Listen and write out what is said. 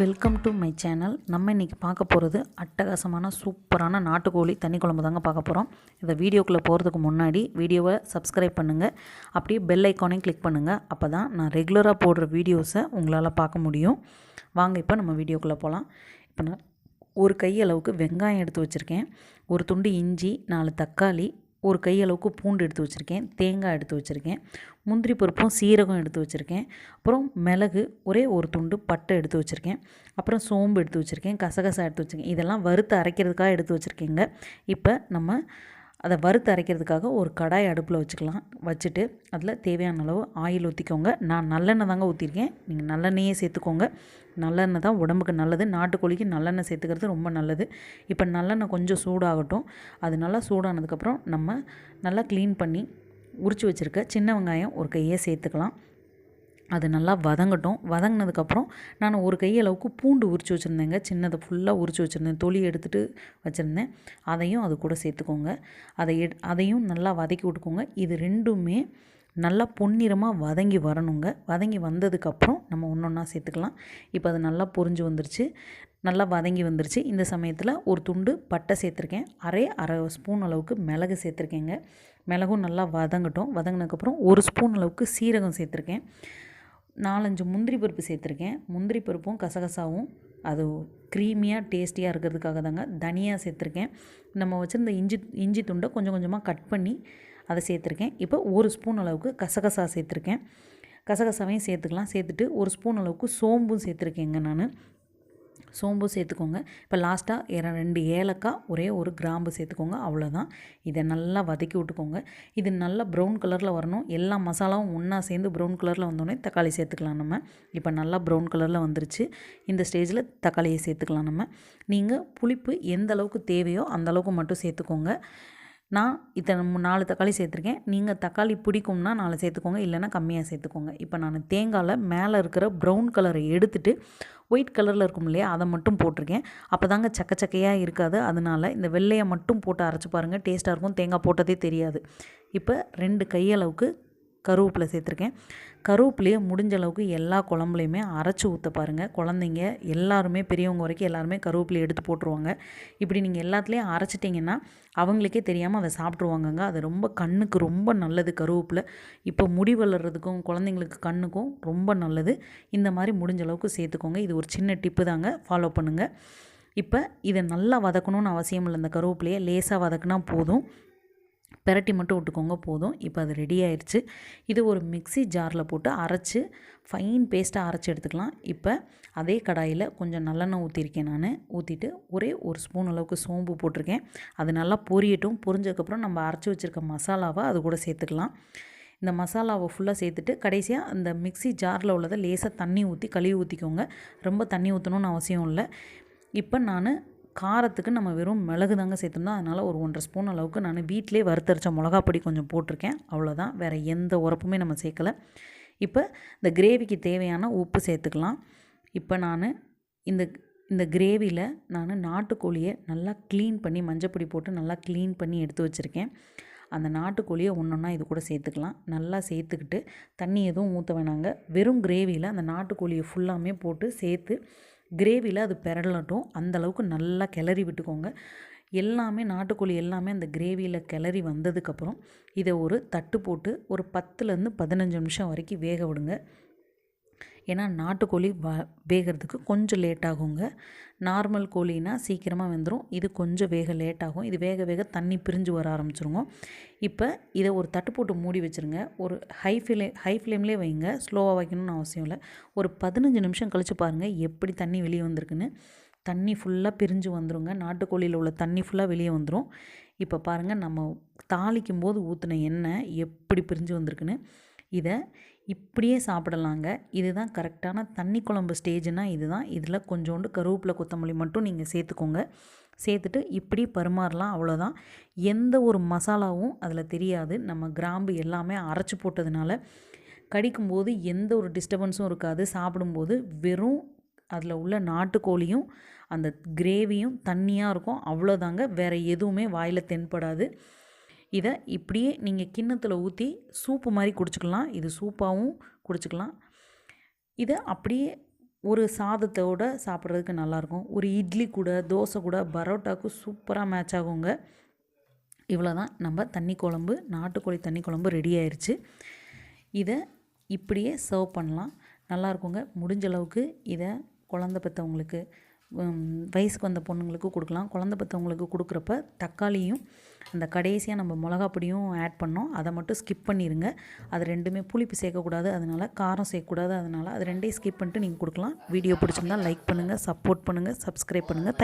Welcome to my channel நம்ம இன்றைக்கி பார்க்க போகிறது அட்டகாசமான சூப்பரான நாட்டுக்கோழி தண்ணி குழம்பு தாங்க பார்க்க போகிறோம் இந்த வீடியோக்குள்ளே போகிறதுக்கு முன்னாடி வீடியோவை சப்ஸ்கிரைப் பண்ணுங்கள் அப்படியே பெல் ஐக்கானையும் கிளிக் பண்ணுங்கள் அப்போ தான் நான் ரெகுலராக போடுற வீடியோஸை உங்களால் பார்க்க முடியும். வாங்க இப்போ நம்ம வீடியோக்குள்ளே போகலாம் இப்போ நான் ஒரு கை அளவுக்கு வெங்காயம் எடுத்து வச்சுருக்கேன். ஒரு துண்டு இஞ்சி நாலு தக்காளி ஒரு கையளவுக்கு பூண்டு எடுத்து வச்சுருக்கேன் தேங்காய் எடுத்து வச்சுருக்கேன் முந்திரி பருப்பும் சீரகம் எடுத்து வச்சுருக்கேன் அப்புறம் மிளகு ஒரே ஒரு துண்டு பட்டை எடுத்து வச்சுருக்கேன் அப்புறம் சோம்பு எடுத்து வச்சுருக்கேன் கசகசா எடுத்து வச்சுருக்கேன். இதெல்லாம் வறுத்து அரைக்கிறதுக்காக எடுத்து வச்சுருக்கேங்க. இப்போ நம்ம அதை வறுத்து அரைக்கிறதுக்காக ஒரு கடாய் அடுப்பில் வச்சுக்கலாம். வச்சுட்டு அதில் தேவையான அளவு ஆயில் ஊற்றிக்கோங்க. நான் நல்லெண்ணெய் தாங்க ஊற்றிருக்கேன். நீங்கள் நல்லெண்ணெயே சேர்த்துக்கோங்க. நல்லெண்ணெய் தான் உடம்புக்கு நல்லது. நாட்டுக்கோழிக்கு நல்லெண்ணெய் சேர்த்துக்கிறது ரொம்ப நல்லது. இப்போ நல்லெண்ணெய் கொஞ்சம் சூடாகட்டும். அது நல்லா சூடானதுக்கப்புறம் நம்ம நல்லா க்ளீன் பண்ணி உரித்து வச்சுருக்க சின்ன வெங்காயம் ஒரு கையே சேர்த்துக்கலாம். அது நல்லா வதங்கட்டும். வதங்கினதுக்கப்புறம் நான் ஒரு கையளவுக்கு பூண்டு உரித்து வச்சுருந்தேங்க. சின்னதை ஃபுல்லாக உரித்து வச்சுருந்தேன். தொலி எடுத்துகிட்டு வச்சுருந்தேன். அதையும் அது கூட சேர்த்துக்கோங்க. அதை எடு அதையும் நல்லா வதக்கி விட்டுக்கோங்க. இது ரெண்டுமே நல்லா பொன்னிறமாக வதங்கி வரணுங்க. வதங்கி வந்ததுக்கப்புறம் நம்ம ஒன்று ஒன்றா சேர்த்துக்கலாம். இப்போ அது நல்லா பொரிஞ்சு வந்துருச்சு. நல்லா வதங்கி வந்துருச்சு. இந்த சமயத்தில் ஒரு துண்டு பட்டை சேர்த்துருக்கேன். அரை அரை ஸ்பூன் அளவுக்கு மிளகு சேர்த்துருக்கேங்க. மிளகும் நல்லா வதங்கட்டும். வதங்கினதுக்கப்புறம் ஒரு ஸ்பூன் அளவுக்கு சீரகம் சேர்த்துருக்கேன். நாலஞ்சு முந்திரி பருப்பு சேர்த்துருக்கேன். முந்திரி பருப்பும் கசகசாவும் அது க்ரீமியாக டேஸ்டியாக இருக்கிறதுக்காக தாங்க தனியாக சேர்த்துருக்கேன். நம்ம வச்சுருந்த இஞ்சி இஞ்சி துண்டை கொஞ்சம் கொஞ்சமாக கட் பண்ணி அதை சேர்த்துருக்கேன். இப்போ ஒரு ஸ்பூன் அளவுக்கு கசகசா சேர்த்துருக்கேன். கசகசாவையும் சேர்த்துக்கலாம். சேர்த்துட்டு ஒரு ஸ்பூன் அளவுக்கு சோம்பும் சேர்த்துருக்கேங்க நான். சோம்பு சேர்த்துக்கோங்க. இப்போ லாஸ்ட்டாக ரெண்டு ஏலக்காய் ஒரே ஒரு கிராம்பு சேர்த்துக்கோங்க. அவ்வளோதான் இதை நல்லா வதக்கி விட்டுக்கோங்க. இது நல்லா ப்ரௌன் கலரில் வரணும். எல்லா மசாலாவும் ஒன்றா சேர்ந்து ப்ரௌன் கலரில் வந்தோடனே தக்காளி சேர்த்துக்கலாம் நம்ம. இப்போ நல்லா ப்ரௌன் கலரில் வந்துருச்சு. இந்த ஸ்டேஜில் தக்காளியை சேர்த்துக்கலாம் நம்ம. நீங்கள் புளிப்பு எந்த அளவுக்கு தேவையோ அந்த அளவுக்கு மட்டும் சேர்த்துக்கோங்க. நான் இத்தனை நாலு தக்காளி சேர்த்துருக்கேன். நீங்கள் தக்காளி பிடிக்கும்னா நாலு சேர்த்துக்கோங்க இல்லைன்னா கம்மியாக சேர்த்துக்கோங்க. இப்போ நான் தேங்காயில் மேலே இருக்கிற ப்ரௌன் கலரை எடுத்துட்டு ஒயிட் கலரில் இருக்கும் இல்லையா அதை மட்டும் போட்டிருக்கேன். அப்போ தாங்க சக்க சக்கையாக இருக்காது. அதனால் இந்த வெள்ளையை மட்டும் போட்டு அரைச்சி பாருங்கள் டேஸ்ட்டாக இருக்கும். தேங்காய் போட்டதே தெரியாது. இப்போ ரெண்டு கையளவுக்கு கருவேப்பிலை சேர்த்துருக்கேன். கருவேப்பிலையை முடிஞ்ச அளவுக்கு எல்லா குழம்புலையுமே அரைச்சி ஊற்ற பாருங்கள் குழந்தைங்க எல்லாருமே பெரியவங்க வரைக்கும் எல்லாருமே கருவேப்பிலையை எடுத்து போட்டுருவாங்க. இப்படி நீங்கள் எல்லாத்துலேயும் அரைச்சிட்டிங்கன்னா அவங்களுக்கே தெரியாமல் அதை சாப்பிட்ருவாங்கங்க அது ரொம்ப கண்ணுக்கு ரொம்ப நல்லது கருவேப்பிலை. இப்போ முடி வளர்கிறதுக்கும் குழந்தைங்களுக்கு கண்ணுக்கும் ரொம்ப நல்லது. இந்த மாதிரி முடிஞ்ச அளவுக்கு சேர்த்துக்கோங்க. இது ஒரு சின்ன டிப்பு தாங்க. ஃபாலோ பண்ணுங்கள் இப்போ இதை நல்லா வதக்கணும்னு அவசியம் இல்லை. இந்த கருவேப்பிலையை லேசாக வதக்குனா போதும். பெரட்டி மட்டும் விட்டுக்கோங்க போதும். இப்போ அது ரெடி ஆயிடுச்சு இது ஒரு மிக்சி ஜாரில் போட்டு அரைச்சி ஃபைன் பேஸ்ட்டாக அரைச்சி எடுத்துக்கலாம். இப்போ அதே கடாயில் கொஞ்சம் நல்லெண்ணெய் ஊற்றிருக்கேன் நான். ஊற்றிட்டு ஒரே ஒரு ஸ்பூன் அளவுக்கு சோம்பு போட்டிருக்கேன். அது நல்லா பொரியட்டும். பொரிஞ்சதுக்கப்புறம் நம்ம அரைச்சி வச்சுருக்க மசாலாவை அது கூட சேர்த்துக்கலாம். இந்த மசாலாவை ஃபுல்லாக சேர்த்துட்டு கடைசியாக அந்த மிக்சி ஜாரில் உள்ளதை லேசாக தண்ணி ஊற்றி கழுவி ஊற்றிக்கோங்க ரொம்ப தண்ணி ஊற்றணும்னு அவசியம் இல்லை. இப்போ நான் காரத்துக்கு நம்ம வெறும் மிளகு தாங்க சேர்த்துருந்தோம் அதனால் ஒரு ஒன்றரை ஸ்பூன் அளவுக்கு நான் வீட்டிலே வறுத்தரைச்ச மிளகாப்பொடி கொஞ்சம் போட்டிருக்கேன். அவ்வளோதான் வேறு எந்த உரப்புமே நம்ம சேர்க்கலை. இப்போ இந்த கிரேவிக்கு தேவையான உப்பு சேர்த்துக்கலாம். இப்போ நான் இந்த இந்த கிரேவியில் நான் நாட்டுக்கோழியை நல்லா க்ளீன் பண்ணி மஞ்சப்பொடி போட்டு நல்லா க்ளீன் பண்ணி எடுத்து வச்சுருக்கேன். அந்த நாட்டுக்கோழியை ஒன்று ஒன்றா இது கூட சேர்த்துக்கலாம். நல்லா சேர்த்துக்கிட்டு தண்ணி எதுவும் ஊற்ற வேணாங்க. வெறும் கிரேவியில் அந்த நாட்டுக்கோழியை ஃபுல்லாமே போட்டு சேர்த்து கிரேவியில் அது பெரளட்டும் அந்தளவுக்கு நல்லா கிளறி விட்டுக்கோங்க. எல்லாமே நாட்டுக்கோழி எல்லாமே அந்த கிரேவியில் கிளறி வந்ததுக்கப்புறம் இதை ஒரு தட்டு போட்டு ஒரு பத்துலேருந்து பதினஞ்சு நிமிஷம் வரைக்கும் வேக விடுங்க. ஏன்னா நாட்டுக்கோழி வ வேகிறதுக்கு கொஞ்சம் லேட் ஆகுங்க. நார்மல் கோழினா சீக்கிரமாக வெந்துடும் இது கொஞ்சம் வேக லேட் ஆகும். இது வேக வேக தண்ணி பிரிஞ்சு வர ஆரம்பிச்சிருங்க. இப்போ இதை ஒரு தட்டு போட்டு மூடி வச்சுருங்க. ஒரு ஹை ஃப்ளே ஹை ஃப்ளேம்லேயே வைங்க. ஸ்லோவாக வைக்கணும்னு அவசியம் இல்லை. ஒரு பதினஞ்சு நிமிஷம் கழித்து பாருங்கள் எப்படி தண்ணி வெளியே வந்திருக்குன்னு. தண்ணி ஃபுல்லாக பிரிஞ்சு வந்துருங்க. நாட்டுக்கோழியில் உள்ள தண்ணி ஃபுல்லாக வெளியே வந்துடும் இப்போ பாருங்கள் நம்ம தாளிக்கும் போது ஊற்றின எண்ணெய் எப்படி பிரிஞ்சு வந்திருக்குன்னு. இதை இப்படியே சாப்பிடலாங்க. இதுதான் கரெக்டான தண்ணி குழம்பு ஸ்டேஜ்னால் இதுதான். இதில் கொஞ்சோண்டு கருவேப்பிலை கொத்தமல்லி மட்டும் நீங்கள் சேர்த்துக்கோங்க. சேர்த்துட்டு இப்படி பரிமாறலாம் அவ்வளோதான். எந்த ஒரு மசாலாவும் அதில் தெரியாது. நம்ம கிராம்பு எல்லாமே அரைச்சி போட்டதுனால கடிக்கும்போது எந்த ஒரு டிஸ்டர்பன்ஸும் இருக்காது. சாப்பிடும்போது வெறும் அதில் உள்ள நாட்டுக்கோழியும் அந்த கிரேவியும் தண்ணியாக இருக்கும். அவ்வளோதாங்க. வேறு எதுவுமே வாயில் தென்படாது. இதை இப்படியே நீங்கள் கிண்ணத்தில் ஊற்றி சூப்பு மாதிரி குடிச்சிக்கலாம். இது சூப்பாகவும் குடிச்சிக்கலாம். இதை அப்படியே ஒரு சாதத்தோட சாப்பிட்றதுக்கு நல்லாயிருக்கும் ஒரு இட்லி கூட தோசை கூட பரோட்டாவுக்கு சூப்பராக மேட்ச் ஆகுங்க. இவ்வளோ தான் நம்ம தண்ணி குழம்பு நாட்டுக்கோழி தண்ணி குழம்பு ரெடி ஆயிடுச்சு இதை இப்படியே சர்வ் பண்ணலாம். நல்லாயிருக்குங்க முடிஞ்ச அளவுக்கு இதை குழந்த பெற்றவங்களுக்கு வயசுக்கு வந்த பொண்ணுங்களுக்கு கொடுக்கலாம். குழந்த பெற்றவங்களுக்கு கொடுக்குறப்ப தக்காளியும் அந்த கடைசியாக நம்ம மிளகா பொடியும் ஆட் பண்ணோம். அதை மட்டும் ஸ்கிப் பண்ணிடுங்க அது ரெண்டுமே புளிப்பு சேர்க்கக்கூடாது. அதனால் காரம் சேர்க்கக்கூடாது. அதனால் அது ரெண்டையும் ஸ்கிப் பண்ணிட்டு நீங்கள் கொடுக்கலாம். வீடியோ பிடிச்சிருந்தா லைக் பண்ணுங்கள் சப்போர்ட் பண்ணுங்கள் சப்ஸ்கிரைப் பண்ணுங்கள் தேங்க்